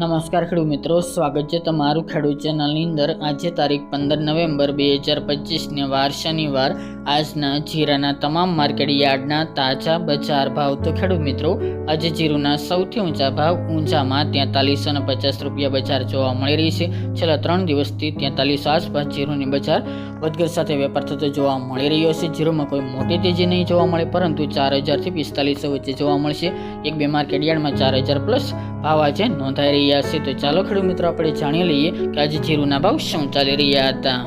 નમસ્કાર ખેડૂત મિત્રો, સ્વાગત છે તમારું ખેડૂત ચેનલની અંદર. આજે તારીખ પંદર નવેમ્બર બે હજાર પચીસને વાર શનિવાર. આજના જીરાના તમામ માર્કેટ યાર્ડના તાજા બજાર ભાવ. તો ખેડૂત મિત્રો, આજે જીરુના સૌથી ઊંચા ભાવ ઊંચામાં તેતાલીસો ને પચાસ રૂપિયા બજાર જોવા મળી રહી છે. છેલ્લા ત્રણ દિવસથી તેતાલીસો આસપાસ જીરુની બજાર વધઘટ સાથે વેપાર થતો જોવા મળી રહ્યો છે. જીરોમાં કોઈ મોટી તેજી નહીં જોવા મળે, પરંતુ ચાર હજારથી પિસ્તાલીસો વચ્ચે જોવા મળશે. એક બે માર્કેટ યાર્ડમાં ચાર હજાર પ્લસ ભાવ આજે નોંધાઈ રહ્યા છે. તો ચાલો ખેડૂત મિત્રો, આપણે જાણી લઈએ કે આજે જીરુના ભાવ શું ચાલી રહ્યા હતા.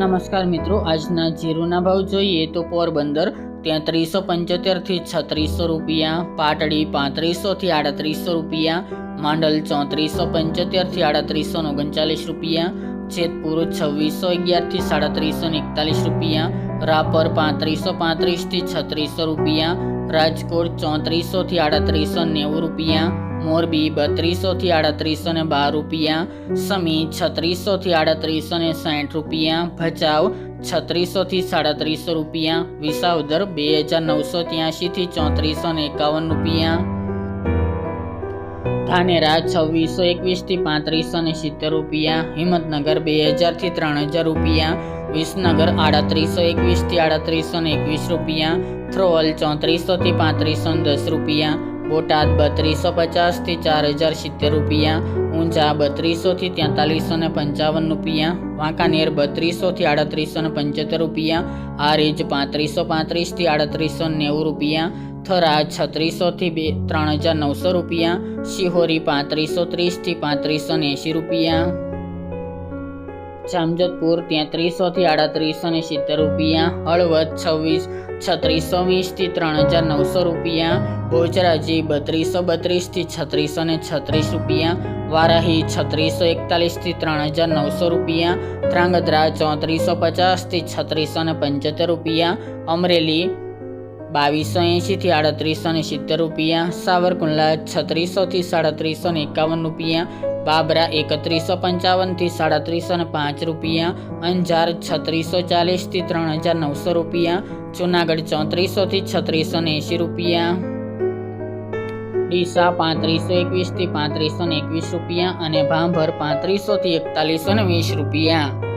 નમસ્કાર મિત્રો, આજના જીરુના ભાવ જોઈએ તો પોરબંદર તેત્રીસો પંચોતેર પંચોતેરથી છત્રીસો રૂપિયા, પાટડી પાંત્રીસોથી આડત્રીસો રૂપિયા, માંડલ ચોત્રીસો પંચોતેરથી આડત્રીસો ઓગણચાલીસ રૂપિયા, જેતપુર છવ્વીસો અગિયારથી સાડત્રીસો ને એકતાલીસ રૂપિયા, રાપર પાંત્રીસો પાંત્રીસથી છત્રીસો રૂપિયા રાજકોટ ચોત્રીસોથી આડત્રીસો નેવું રૂપિયા, મોરબી બત્રીસોથી આડત્રીસો ને બાર રૂપિયા, સમી છત્રીસોથી આડત્રીસો ને સાઠ રૂપિયા, ભચાઉ છત્રીસોથી સાડત્રીસો રૂપિયા, વિસાવદર બે હજાર નવસો ત્યાંશીથી ચોત્રીસો ને એકાવન રૂપિયા. ધાનેરા છવ્વીસો એકવીસથી પાંત્રીસો ને સિત્તેર રૂપિયા, હિંમતનગર બે હજારથી ત્રણ હજાર રૂપિયા, વિસનગર આડત્રીસો એકવીસથી આડત્રીસો ને એકવીસ રૂપિયા, થ્રોલ ચોત્રીસોથી પાંત્રીસો ને દસ રૂપિયા, બોટાદ બત્રીસો પચાસથી ચાર હજાર સિત્તેર રૂપિયા, ઊંઝા બત્રીસોથી તેતાલીસો ને પંચાવન રૂપિયા, વાંકાનેર બત્રીસોથી આડત્રીસો ને પંચોતેર રૂપિયા હારીજ પાંત્રીસો પાંત્રીસથી આડત્રીસો નેવું રૂપિયા થરા છત્રીસોથી બે, ત્રણ હજાર નવસો રૂપિયા, શિહોરી પાંત્રીસો ત્રીસથી પાંત્રીસો એંશી રૂપિયા. જામજતપુર તેત્રીસોથી આડત્રીસો ને સિત્તેર રૂપિયા. હળવદ છવ્વીસ, છત્રીસો વીસથી ત્રણ હજાર નવસો રૂપિયા. ભોજરાજી બત્રીસો બત્રીસથી છત્રીસો ને છત્રીસ રૂપિયા. વારાહી છત્રીસો એકતાલીસથી ત્રણ હજાર નવસો રૂપિયા. ધ્રાંગધ્રા ચોત્રીસો પચાસથી છત્રીસો ને પંચોતેર રૂપિયા. અમરેલી બાવીસો એંશીથી આડત્રીસો ને સિત્તેર રૂપિયા, સાવરકુંડલા છત્રીસોથી સાડત્રીસો ને એકાવન રૂપિયા, બાબરા એકત્રીસો પંચાવનથી સાડત્રીસો ને પાંચ રૂપિયા, અંજાર છત્રીસો ચાલીસથી ત્રણ હજાર નવસો રૂપિયા, જુનાગઢ ચોત્રીસોથી છત્રીસો ને એંશી રૂપિયા. ડીસા પાંત્રીસો એકવીસથી પાંત્રીસો ને એકવીસ રૂપિયા અને ભાંભર પાંત્રીસોથી એકતાલીસો ને વીસ રૂપિયા.